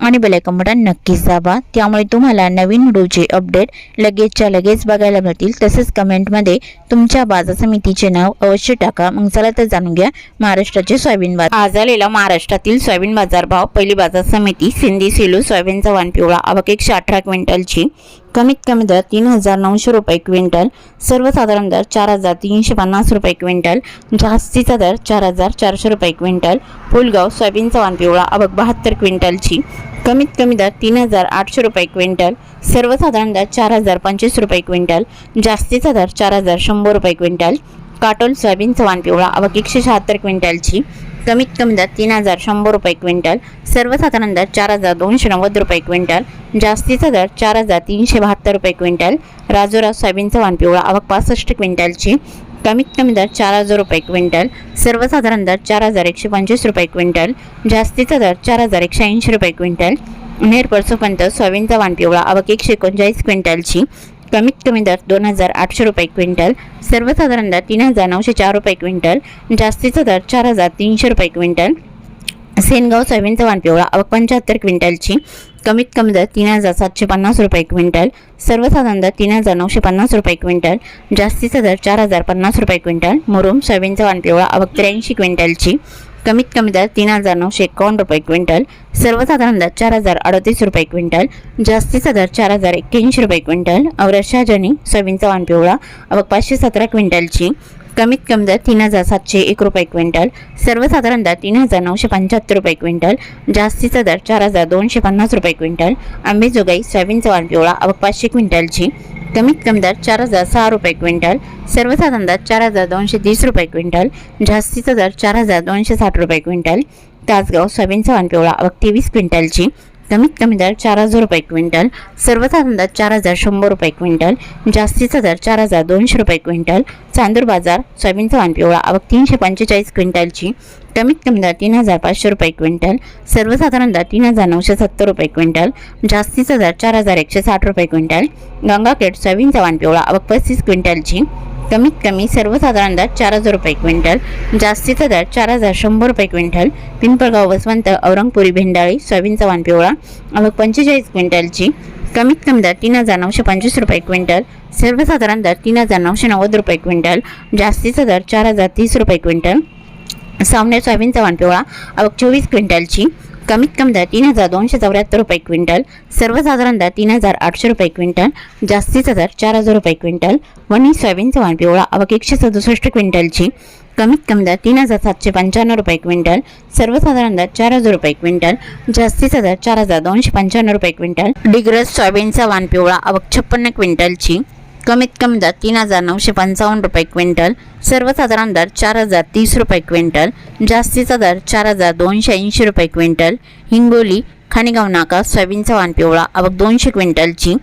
आणि bell icon button नक्कीच दाबा. त्यामुळे तुम्हाला नवीन व्हिडिओचे अपडेट लगेचच्या लगेच बघायला मिळतील. तसेच कमेंटमध्ये तुमच्या बाजार समितीचे नाव अवश्य टाका. मग चला तर जाणून घ्या महाराष्ट्राचे सोयाबीन बाजार. आज आलेला महाराष्ट्रातील सोयाबीन बाजार भाव. पहिली बाजार समिती सिंधी सेलू सोयाबीनचा वाण पिवळा. आवक एकशे अठरा क्विंटलची. कमीत कमी दर तीन हजार नऊशे रुपये क्विंटल सर्वसाधारण दर चार हजार तीनशे पन्नास रुपये क्विंटल जास्तीचा दर चार हजार चारशे रुपये क्विंटल फुलगाव सोयाबीनचा वाण पिवळा आवक बहात्तर क्विंटलची. कमीत कमी दर तीन हजार आठशे रुपये क्विंटल सर्वसाधारण दर चार हजार पंचवीस रुपये क्विंटल जास्तीचा दर चार हजार शंभर रुपये क्विंटल काटोल सोयाबीनचा वाण पिवळा अबक एकशे शहात्तर क्विंटलची. कमीत कमी दर तीन हजार शंभर रुपये क्विंटल सर्वसाधारण दर चार हजार दोनशे नव्वद रुपये क्विंटल जास्तीचा दर चार हजार तीनशे बहात्तर रुपये क्विंटल राजोराव सोयाबीनचा वाण पिवळा आवक पासष्ट क्विंटलची कमीत कमी दर चार हजार रुपये क्विंटल सर्वसाधारण दर चार हजार एकशे पंचवीस रुपये क्विंटल जास्तीचा दर चार हजार एकशे ऐंशी रुपये क्विंटल नेर परसोपंत सोयाबीनचा वाण पिवळा आवक एकशे एकोणचाळीस क्विंटलची कमीत कमी दर दोन हजार आठशे रुपये क्विंटल सर्वसाधारण दर तीन हजार नऊशे चार रुपये क्विंटल जास्तीचा दर चार हजार तीनशे रुपये क्विंटल. सेनगाव सोयाबीनचा वाण पिवळा आवक पंच्याहत्तर क्विंटलची कमीत कमी दर तीन हजार सातशे पन्नास रुपये क्विंटल सर्वसाधारण दर तीन हजार नऊशे पन्नास रुपये क्विंटल जास्तीचा दर चार हजार पन्नास रुपये क्विंटल मुरुम सोयाबीनचा वाण पिवळा आवक त्र्याऐंशी क्विंटलची कमीत कमी दर तीन हजार नऊशे एकावन्न रुपये क्विंटल सर्वसाधारण दर चार हजार अडतीस रुपये क्विंटल जास्तीचा दर चार हजार एक्क्याऐंशी रुपये क्विंटल औरत जनी सोयाबीनचा वाण पिवळा अवघ पाचशे सतरा क्विंटलची कमीत कमी दर तीन हजार सातशे एक रुपये क्विंटल सर्वसाधारण दर तीन हजार नऊशे पंच्याहत्तर रुपये क्विंटल जास्तीचा दर चार हजार दोनशे पन्नास रुपये क्विंटल आंबेजोगाई सोयाबीनचा वाण पिवळा आवक पाचशे क्विंटलची कमीत कमी दर चार हजार सहा रुपये क्विंटल सर्वसाधारण दर चार हजार दोनशे तीस रुपये क्विंटल जास्तीचा दर चार हजार दोनशे साठ रुपये क्विंटल तासगाव सोयाबीनचा वाण पिवळा आवक तेवीस क्विंटलची कमीत कमी दर चार हजार रुपये क्विंटल सर्वसाधारण दर चार हजार शंभर रुपये क्विंटल जास्तीचा दर चार हजार दोनशे रुपये क्विंटल चांदूर बाजार सोयाबीनचा वाण पिवळा आवक तीनशे पंचेचाळीस क्विंटलची कमीत कमी दर तीन हजार पाचशे रुपये क्विंटल सर्वसाधारण दर तीन हजार नऊशे सत्तर रुपये क्विंटल जास्तीचा दर चार हजार एकशे साठ रुपये क्विंटल गंगाखेड सोयाबीनचा वाण पिवळा आवक पस्तीस क्विंटलची कमीत कमी सर्वसाधारण दर चार हजार रुपये क्विंटल जास्तीचा दर चार हजार शंभर रुपये क्विंटल पिंपळगाव वसवंत औरंगपुरी भेंडाळी सोयाबीन चव्हाण पिवळा आवक पंचेचाळीस क्विंटलची कमीत कमी दर तीन हजार नऊशे पंचवीस रुपये क्विंटल सर्वसाधारण दर तीन हजार नऊशे नव्वद रुपये क्विंटल जास्तीचा दर चार हजार तीस रुपये क्विंटल सावणे सोयाबीन चव्हाण पिवळा आवक चोवीस क्विंटलची कमीत कमी दर तीन हजार दोनशे चौऱ्याहत्तर रुपये क्विंटल सर्वसाधारण दर तीन हजार आठशे रुपये क्विंटल जास्तीचा दर चार हजार रुपये क्विंटल वणी सोयाबीनचा वाण पिवळा आवक एकशे सदुसष्ट क्विंटलची कमीत कमी दर तीन हजार सातशे पंच्याण्णव रुपये क्विंटल सर्वसाधारण दर चार हजार रुपये क्विंटल जास्तीचा दर चार हजार दोनशे पंच्याण्णव रुपये क्विंटल डिग्रस सोयाबीनचा वाण पिवळा आवक छप्पन्न क्विंटलची कमीत कमी दर तीन हजार नऊशे पंचावन्न रुपये क्विंटल सर्वसाधारण दर चार हजार तीस रुपये क्विंटल जास्तीचा दर चार हजार दोनशे ऐंशी रुपये क्विंटल हिंगोली खाणेगाव नाका सोयाबीनचा वाण पिवळा अवघ दोनशे क्विंटलची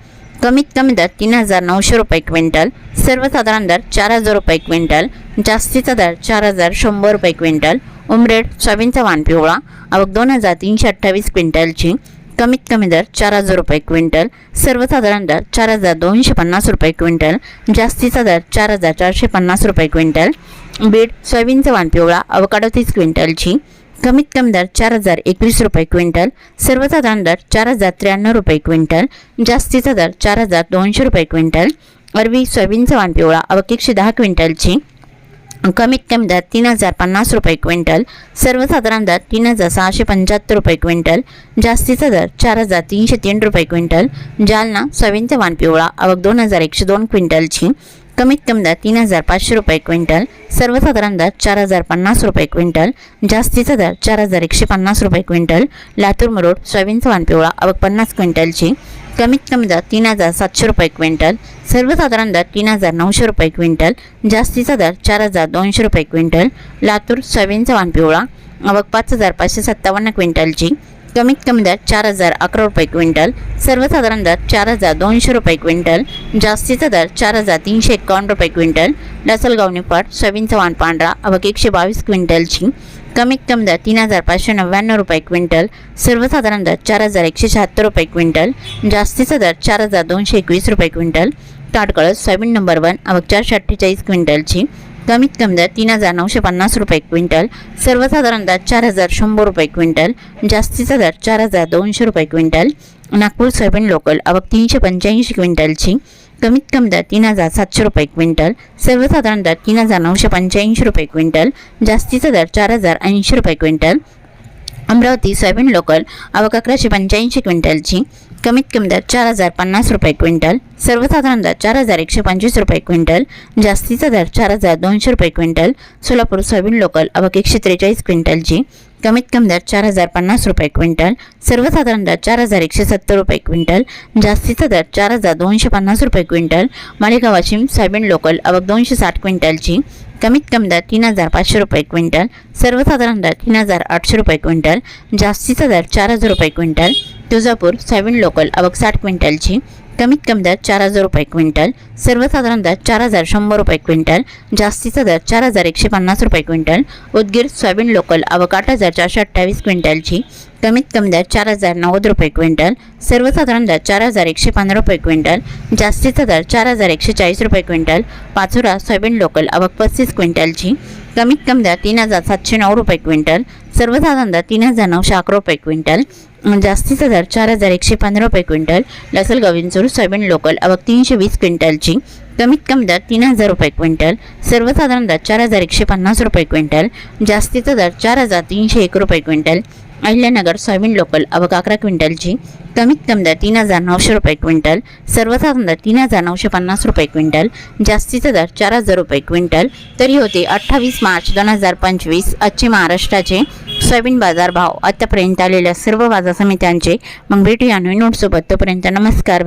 कमीत कमी दर तीन हजार नऊशे रुपये क्विंटल सर्वसाधारण दर चार हजार रुपये क्विंटल जास्तीचा दर चार हजार शंभर रुपये क्विंटल उमरेड सोयाबीनचा वाण पिवळा अवघ दोन हजार तीनशे अठ्ठावीस क्विंटलची कमीत कमी दर चार हजार रुपये क्विंटल सर्वसाधारण दर चार हजार दोनशे पन्नास रुपये क्विंटल जास्तीचा दर चार हजार चारशे पन्नास रुपये क्विंटल बीड सोयाबीनचा वाण पिवळा अवकाडो तीस क्विंटलची. कमीत कमी दर चार हजार एकवीस रुपये क्विंटल सर्वसाधारण दर चार हजार त्र्याण्णव रुपये क्विंटल जास्तीचा दर चार हजार दोनशे रुपये क्विंटल अरवी सोयाबीनचा वाण पिवळा आवक दहा क्विंटलची. कमीत कमी दर तीन हजार पन्नास रुपये क्विंटल सर्वसाधारण दर तीन हजार सहाशे पंच्याहत्तर रुपये क्विंटल जास्तीचा दर चार हजार तीनशे तीन रुपये क्विंटल जालना सोयाबीनचा वाण पिवळा आवक दोन हजार एकशे दोन क्विंटलची. कमीत कमी दर तीन हजार पाचशे रुपये क्विंटल सर्वसाधारण दर चार हजार पन्नास रुपये क्विंटल जास्तीचा दर चार हजार एकशे पन्नास रुपये क्विंटल लातूर मरोड सोयाबीनचा वाण पिवळा आवक पन्नास क्विंटलची. कमीत कमी दर तीन हजार सातशे रुपये क्विंटल सर्वसाधारण दर तीन हजार नऊशे रुपये क्विंटल जास्तीचा दर चार हजार दोनशे रुपये क्विंटल लातूर सोयाबीनचा वाण पिवळा आवक पाच हजार पाचशे सत्तावन्न क्विंटलची कमीत कमी दर चार हजार अकरा रुपये क्विंटल सर्वसाधारण दर चार हजार दोनशे रुपये क्विंटल जास्तीचा दर चार हजार तीनशे एकावन्न रुपये क्विंटल लसलगाव निपाट सोयाबीनचा वाण पांढरा आवक एकशे बावीस क्विंटलची कमीत कमी दर तीन हजार पाचशे नव्याण्णव रुपये क्विंटल सर्वसाधारण दर चार हजार एकशे शहात्तर रुपये क्विंटल जास्तीचा दर चार हजार दोनशे एकवीस रुपये क्विंटल ताटकळस सोयाबीन नंबर वन अवघ चारशे अठ्ठेचाळीस क्विंटलची कमीत कमी दर तीन हजार नऊशे पन्नास रुपये क्विंटल सर्वसाधारण दर चार हजार शंभर रुपये क्विंटल जास्तीचा दर चार हजार दोनशे रुपये क्विंटल नागपूर सोयाबीन लोकल अवक तीनशे पंच्याऐंशी क्विंटलची कमीत कमी दर तीन हजार सातशे रुपये क्विंटल सर्वसाधारण दर तीन हजार नऊशे पंच्याऐंशी रुपये क्विंटल जास्तीचा दर चार हजार ऐंशी रुपये क्विंटल अमरावती सोयाबीन लोकल अवक अकराशे पंच्याऐंशी क्विंटलची कमीत कमी दर चार हजार पन्नास रुपये क्विंटल सर्वसाधारण दर चार हजार एकशे पंचवीस रुपये क्विंटल जास्तीचा दर चार हजार दोनशे रुपये क्विंटल सोलापूर सोयाबीन लोकल अवघ एकशे त्रेचाळीस क्विंटलची कमीत कमी दर चार हजार पन्नास रुपये क्विंटल सर्वसाधारण दर चार हजार एकशे सत्तर रुपये क्विंटल जास्तीचा दर चार हजार दोनशे पन्नास रुपये quintal Malegaon Washim soybean local अवघ दोनशे साठ क्विंटलची कमीत कमी दर तीन हजार पाचशे रुपये क्विंटल सर्वसाधारण दर तीन हजार आठशे रुपये क्विंटल जास्तीचा दर चार हजार रुपये क्विंटल तुळजापूर सोयाबीन लोकल अवघ साठ क्विंटलची कमीत कमी दर चार हजार रुपये क्विंटल सर्वसाधारण दर चार हजार शंभर रुपये क्विंटल जास्तीचा दर चार हजार एकशे पन्नास रुपये क्विंटल उदगीर सोयाबीन लोकल आवक आठ हजार चारशे अठ्ठावीस क्विंटलची कमीत कमी दर चार हजार नव्वद रुपये क्विंटल सर्वसाधारण दर चार हजार एकशे पंधरा रुपये क्विंटल जास्तीचा दर चार हजार एकशे चाळीस रुपये क्विंटल पाचोरा सोयाबीन लोकल आवक पस्तीस क्विंटलची कमीत कमी दर तीन हजार सातशे नऊ रुपये क्विंटल सर्वसाधारण दर तीन हजार नऊशे अकरा रुपये क्विंटल म्हणजे जास्तीचा दर चार हजार एकशे पंधरा रुपये क्विंटल लसल गविंचूर सोयाबीन लोकल आवक तीनशे वीस क्विंटलची कमीत कमी दर तीन हजार रुपये क्विंटल सर्वसाधारण दर चार हजार एकशे पन्नास रुपये क्विंटल जास्तीचा दर चार हजार तीनशे एक रुपये क्विंटल अहिल्यानगर सोयाबीन लोकल अवक अकरा क्विंटलची कमीत कमी दर तीन हजार नऊशे रुपये क्विंटल सर्वसाधारण दर तीन हजार नऊशे पन्नास रुपये क्विंटल जास्तीचा दर चार हजार रुपये क्विंटल तरी होते अठ्ठावीस मार्च दोन हजार पंचवीस आजचे महाराष्ट्राचे सोयाबीन बाजार भाव आतापर्यंत आलेल्या सर्व बाजार समित्यांचे मग भेटूया नवीन नोटसोबत तोपर्यंत नमस्कार.